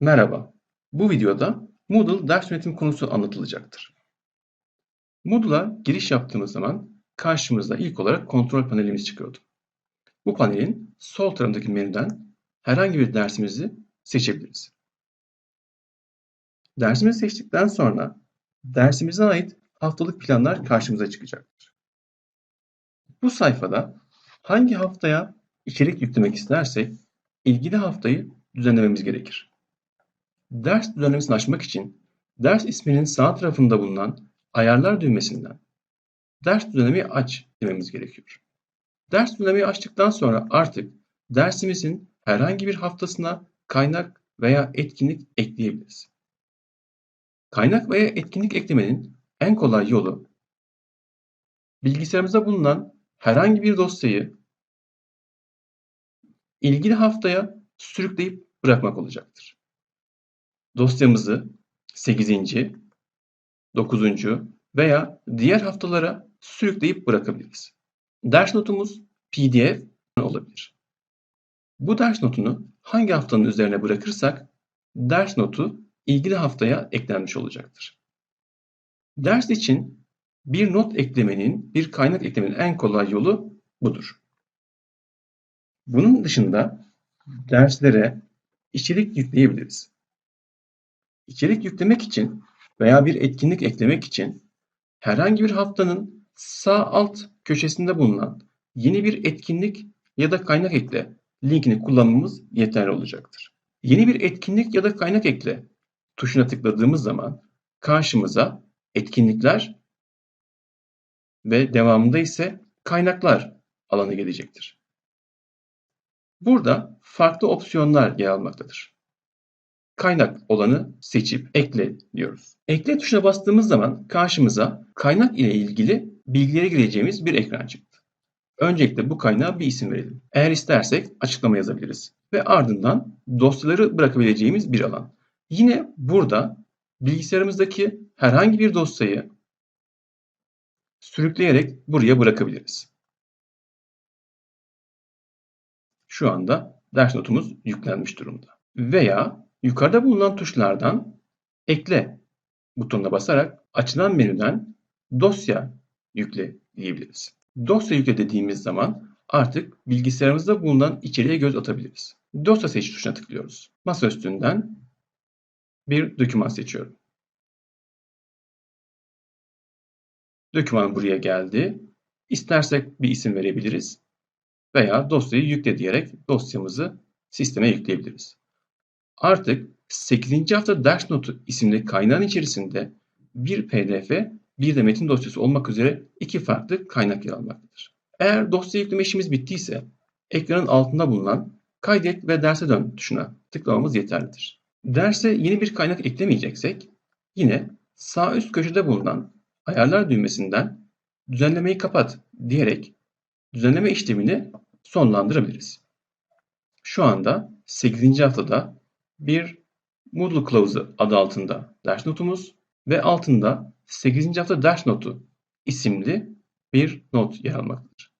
Merhaba, bu videoda Moodle ders yönetim konusu anlatılacaktır. Moodle'a giriş yaptığımız zaman karşımıza ilk olarak kontrol panelimiz çıkıyordu. Bu panelin sol tarafındaki menüden herhangi bir dersimizi seçebiliriz. Dersimizi seçtikten sonra dersimize ait haftalık planlar karşımıza çıkacaktır. Bu sayfada hangi haftaya içerik yüklemek istersek ilgili haftayı düzenlememiz gerekir. Ders düzenlemesini açmak için ders isminin sağ tarafında bulunan ayarlar düğmesinden ders düzenlemeyi aç dememiz gerekiyor. Ders düzenlemeyi açtıktan sonra artık dersimizin herhangi bir haftasına kaynak veya etkinlik ekleyebiliriz. Kaynak veya etkinlik eklemenin en kolay yolu bilgisayarımızda bulunan herhangi bir dosyayı ilgili haftaya sürükleyip bırakmak olacaktır. Dosyamızı 8. 9. veya diğer haftalara sürükleyip bırakabiliriz. Ders notumuz PDF olabilir. Bu ders notunu hangi haftanın üzerine bırakırsak ders notu ilgili haftaya eklenmiş olacaktır. Ders için bir not eklemenin, bir kaynak eklemenin en kolay yolu budur. Bunun dışında derslere içerik yükleyebiliriz. İçerik yüklemek için veya bir etkinlik eklemek için herhangi bir haftanın sağ alt köşesinde bulunan yeni bir etkinlik ya da kaynak ekle linkini kullanmamız yeterli olacaktır. Yeni bir etkinlik ya da kaynak ekle tuşuna tıkladığımız zaman karşımıza etkinlikler ve devamında ise kaynaklar alanı gelecektir. Burada farklı opsiyonlar yer almaktadır. Kaynak olanı seçip ekle diyoruz. Ekle tuşuna bastığımız zaman karşımıza kaynak ile ilgili bilgilere gireceğimiz bir ekran çıktı. Öncelikle bu kaynağa bir isim verelim. Eğer istersek açıklama yazabiliriz. Ve ardından dosyaları bırakabileceğimiz bir alan. Yine burada bilgisayarımızdaki herhangi bir dosyayı sürükleyerek buraya bırakabiliriz. Şu anda ders notumuz yüklenmiş durumda. Veya yukarıda bulunan tuşlardan ekle butonuna basarak açılan menüden dosya yükle diyebiliriz. Dosya yükle dediğimiz zaman artık bilgisayarımızda bulunan içeriğe göz atabiliriz. Dosya seç tuşuna tıklıyoruz. Masa üstünden bir doküman seçiyorum. Doküman buraya geldi. İstersek bir isim verebiliriz veya dosyayı yükle diyerek dosyamızı sisteme yükleyebiliriz. Artık 8. hafta ders notu isimli kaynağın içerisinde bir pdf bir de metin dosyası olmak üzere iki farklı kaynak yer almaktadır. Eğer dosya yükleme işimiz bittiyse ekranın altında bulunan kaydet ve derse dön tuşuna tıklamamız yeterlidir. Derse yeni bir kaynak eklemeyeceksek yine sağ üst köşede bulunan ayarlar düğmesinden düzenlemeyi kapat diyerek düzenleme işlemini sonlandırabiliriz. Şu anda 8. haftada bir Moodle kılavuzu adı altında ders notumuz ve altında 8. hafta ders notu isimli bir not yer almaktadır.